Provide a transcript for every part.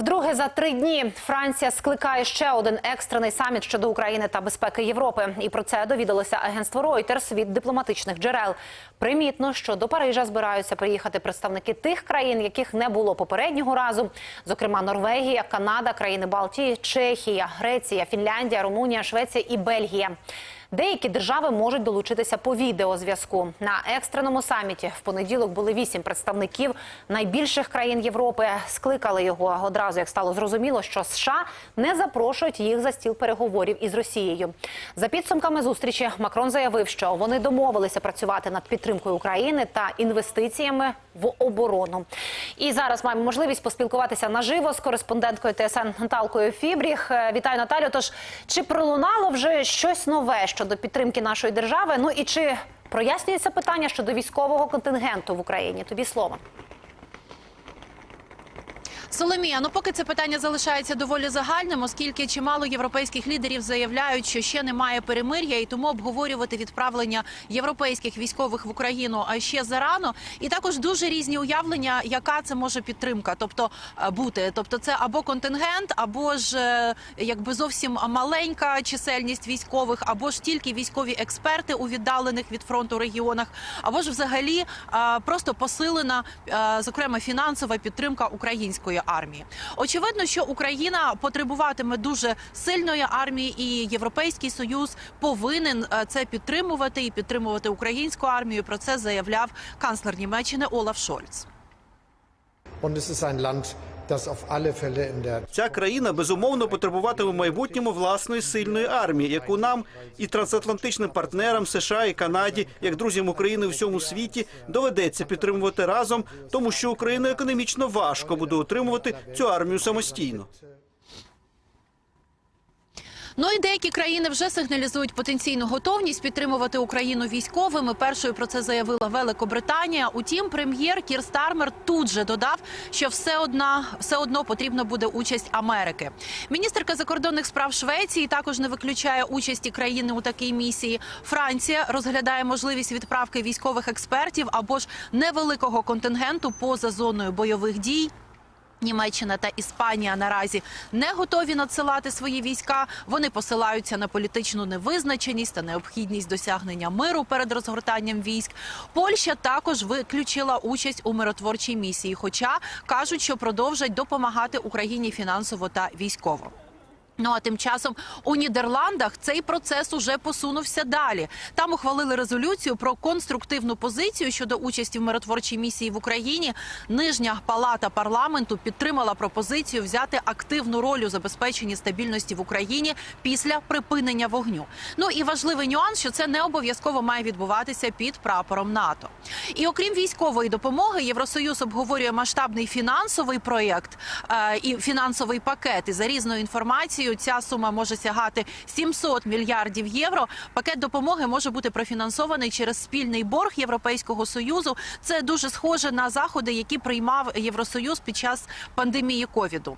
Вдруге за три дні Франція скликає ще один екстрений саміт щодо України та безпеки Європи. І про це довідалося агентство Reuters від дипломатичних джерел. Примітно, що до Парижа збираються приїхати представники тих країн, яких не було попереднього разу, зокрема Норвегія, Канада, країни Балтії, Чехія, Греція, Фінляндія, Румунія, Швеція і Бельгія. Деякі держави можуть долучитися по відеозв'язку. На екстреному саміті в понеділок були вісім представників найбільших країн Європи. Скликали його одразу, як стало зрозуміло, що США не запрошують їх за стіл переговорів із Росією. За підсумками зустрічі Макрон заявив, що вони домовилися працювати над підтримкою України та інвестиціями в оборону. І зараз маємо можливість поспілкуватися наживо з кореспонденткою ТСН Наталкою Фібріх. Е, Вітаю, Наталю. Тож чи пролунало вже щось нове щодо підтримки нашої держави? Ну і чи прояснюється питання щодо військового контингенту в Україні? Тобі слово. Соломія, ну поки це питання залишається доволі загальним, оскільки чимало європейських лідерів заявляють, що ще немає перемир'я, і тому обговорювати відправлення європейських військових в Україну ще зарано. І також дуже різні уявлення, яка це може підтримка, тобто е, бути. Тобто, це або контингент, або ж е, якби зовсім маленька чисельність військових, або ж тільки військові експерти у віддалених від фронту регіонах, або ж взагалі е, просто посилена, зокрема фінансова підтримка української армії. Очевидно, що Україна потребуватиме дуже сильної армії, і Європейський Союз повинен е, це підтримувати і підтримувати українську армію. Про це заявляв канцлер Німеччини Олаф Шольц. Ця країна безумовно потребуватиме в майбутньому власної сильної армії, яку нам і трансатлантичним партнерам США і Канаді, як друзям України у всьому світі, доведеться підтримувати разом, тому що Україну економічно важко буде утримувати цю армію самостійно. Ну і деякі країни вже сигналізують потенційну готовність підтримувати Україну військовими. Першою про це заявила Великобританія. Утім, прем'єр Кір Стармер тут же додав, що все одна все одно потрібна буде участь Америки. Міністерка закордонних справ Швеції також не виключає участі країни у такій місії. Франція розглядає можливість відправки військових експертів або ж невеликого контингенту поза зоною бойових дій. Німеччина та Іспанія наразі не готові надсилати свої війська. Вони посилаються на політичну невизначеність та необхідність досягнення миру перед розгортанням військ. Польща також виключила участь у миротворчій місії, хоча кажуть, що продовжать допомагати Україні фінансово та військово. Ну а тим часом у Нідерландах цей процес уже посунувся далі. Там ухвалили резолюцію про конструктивну позицію щодо участі в миротворчій місії в Україні. Нижня палата парламенту підтримала пропозицію взяти активну роль у забезпеченні стабільності в Україні після припинення вогню. Ну і важливий нюанс, що це не обов'язково має відбуватися під прапором НАТО. І окрім військової допомоги, Євросоюз обговорює масштабний фінансовий проєкт е, і фінансовий пакет. І за різною інформацією, ця сума може сягати 700 мільярдів євро. Пакет допомоги може бути профінансований через спільний борг Європейського союзу. Це дуже схоже на заходи, які приймав Євросоюз під час пандемії ковіду.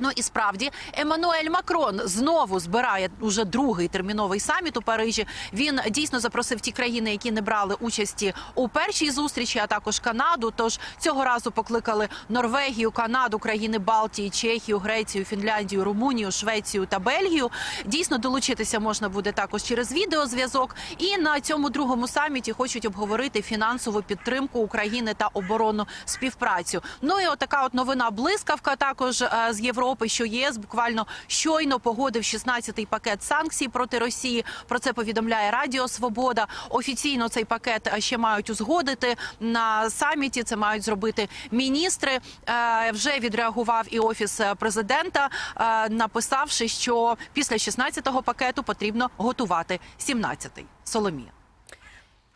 Ну і справді Еммануель Макрон знову збирає уже другий терміновий саміт у Парижі. Він дійсно запросив ті країни, які не брали участі у першій зустрічі, а також Канаду. Тож цього разу покликали Норвегію, Канаду, країни Балтії, Чехію, Грецію, Фінляндію, Румунію, Швецію та Бельгію. Дійсно долучитися можна буде також через відеозв'язок. І на цьому другому саміті хочуть обговорити фінансову підтримку України та оборонну співпрацю. Ну і отака от новина блискавка також е, з Європи, що ЄС буквально щойно погодив 16-й пакет санкцій проти Росії. Про це повідомляє Радіо Свобода. Офіційно цей пакет е, ще мають узгодити на саміті. Це мають зробити міністри. Е, Вже відреагував і офіс президента, е, написавши, що після 16-го пакету потрібно готувати 17-й. Соломія.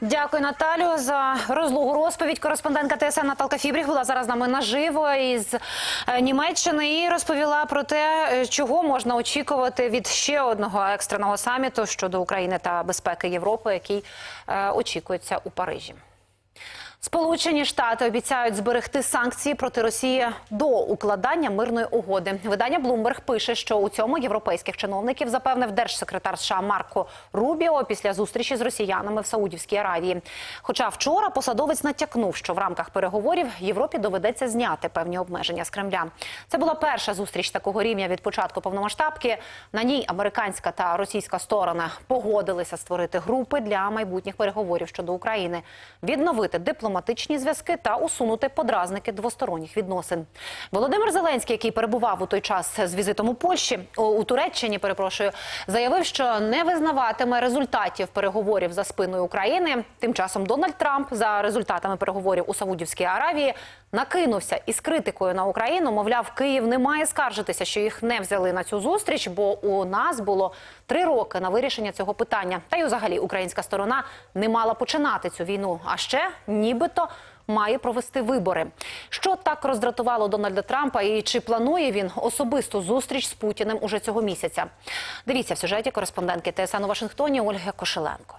Дякую, Наталю, за розлогу розповідь. Кореспондентка ТСН Наталка Фібріх була зараз з нами наживо із е, Німеччини і розповіла про те, е, чого можна очікувати від ще одного екстреного саміту щодо України та безпеки Європи, який е, очікується у Парижі. Сполучені Штати обіцяють зберегти санкції проти Росії до укладання мирної угоди. Видання Bloomberg пише, що у цьому європейських чиновників запевнив держсекретар США Марко Рубіо після зустрічі з росіянами в Саудівській Аравії. Хоча вчора посадовець натякнув, що в рамках переговорів Європі доведеться зняти певні обмеження з Кремля. Це була перша зустріч такого рівня від початку повномасштабки. На ній американська та російська сторона погодилися створити групи для майбутніх переговорів щодо України, відновити дипломатичні зв'язки та усунути подразники двосторонніх відносин. Володимир Зеленський, який перебував у той час з візитом у Польщі у Туреччині, перепрошую, заявив, що не визнаватиме результатів переговорів за спиною України. Тим часом Дональд Трамп за результатами переговорів у Саудівській Аравії накинувся із критикою на Україну. Мовляв, Київ не має скаржитися, що їх не взяли на цю зустріч, бо у нас було три роки на вирішення цього питання. Та й взагалі українська сторона не мала починати цю війну. А ще нібито. Має провести вибори. Що так роздратувало Дональда Трампа, і чи планує він особисту зустріч з Путіним уже цього місяця? Дивіться в сюжеті кореспондентки ТСН у Вашингтоні Ольги Кошеленко.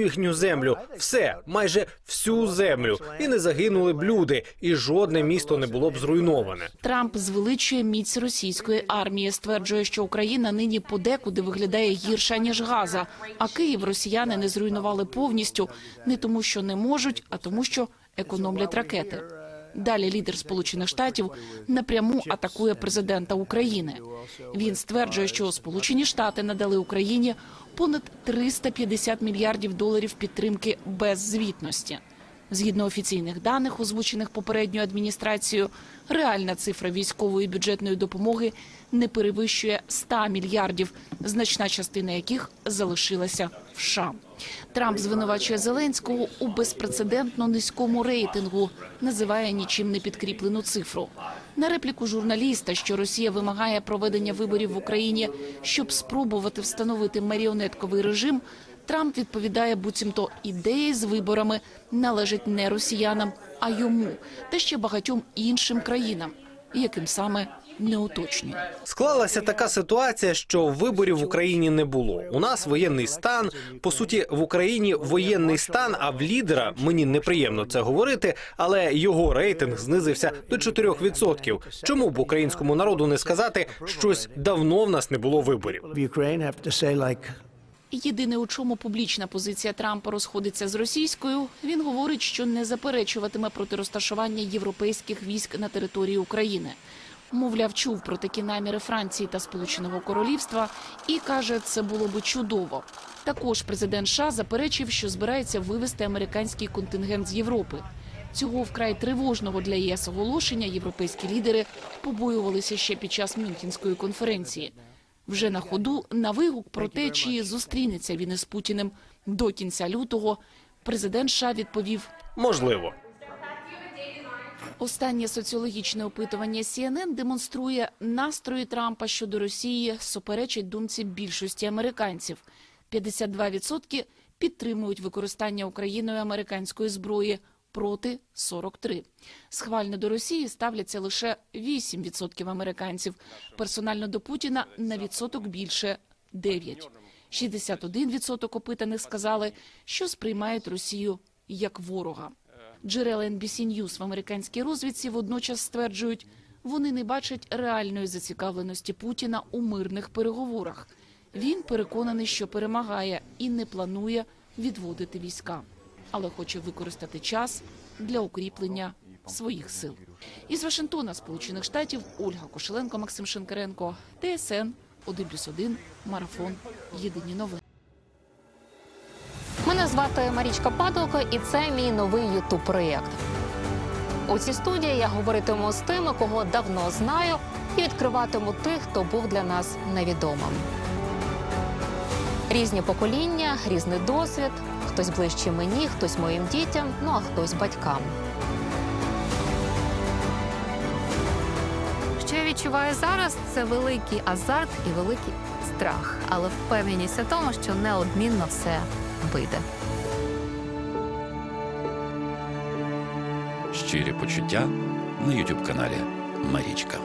їхню землю, все, майже всю землю, і не загинули б люди, і жодне місто не було б зруйноване. Трамп звеличує міць російської армії, стверджує, що Україна нині подекуди виглядає гірше ніж Газа. А Київ росіяни не зруйнували повністю не тому, що не можуть, а тому, що економлять ракети. Далі лідер Сполучених Штатів напряму атакує президента України. Він стверджує, що Сполучені Штати надали Україні понад 350 мільярдів доларів підтримки без звітності. Згідно офіційних даних, озвучених попередньою адміністрацією, реальна цифра військової бюджетної допомоги не перевищує 100 мільярдів, значна частина яких залишилася в США. Трамп звинувачує Зеленського у безпрецедентно низькому рейтингу, називає нічим не підкріплену цифру. На репліку журналіста, що Росія вимагає проведення виборів в Україні, щоб спробувати встановити маріонетковий режим, Трамп відповідає, буцімто ідеї з виборами належать не росіянам, а йому та ще багатьом іншим країнам, яким саме не уточнює. Склалася така ситуація, що виборів в Україні не було. У нас воєнний стан. По суті, в Україні воєнний стан. А в лідера мені неприємно це говорити, але його рейтинг знизився до 4%. Чому б українському народу не сказати щось давно в нас не було виборів? Єдине, у чому публічна позиція Трампа розходиться з російською, він говорить, що не заперечуватиме проти розташування європейських військ на території України. Мовляв, чув про такі наміри Франції та Сполученого Королівства і каже, це було би чудово. Також президент США заперечив, що збирається вивести американський контингент з Європи. Цього вкрай тривожного для ЄС оголошення європейські лідери побоювалися ще під час Мюнхенської конференції. Вже на ходу на вигук про те, чи зустрінеться він із Путіним до кінця лютого, президент США відповів: Можливо. Останнє соціологічне опитування CNN демонструє настрої Трампа щодо Росії суперечить думці більшості американців. 52% підтримують використання Україною американської зброї проти 43. Схвально до Росії ставляться лише 8% американців. Персонально до Путіна на відсоток більше 9. 61% опитаних сказали, що сприймають Росію як ворога. Джерела NBC News в американській розвідці водночас стверджують, вони не бачать реальної зацікавленості Путіна у мирних переговорах. Він переконаний, що перемагає і не планує відводити війська, але хоче використати час для укріплення своїх сил. Із Вашингтона, Сполучених Штатів, Ольга Кошеленко, Максим Шинкаренко, ТСН 1+,1, Марафон. Єдині новини. Мене звати Марічка Падалко, і це мій новий ютуб проєкт. У цій студії я говоритиму з тими, кого давно знаю, і відкриватиму тих, хто був для нас невідомим. Різні покоління, різний досвід. Хтось ближче мені, хтось моїм дітям, ну а хтось батькам. Що я відчуваю зараз, це великий азарт і великий страх, але впевненість у тому, що неодмінно все вийде. Щирі почуття на Ютуб каналі Марічка.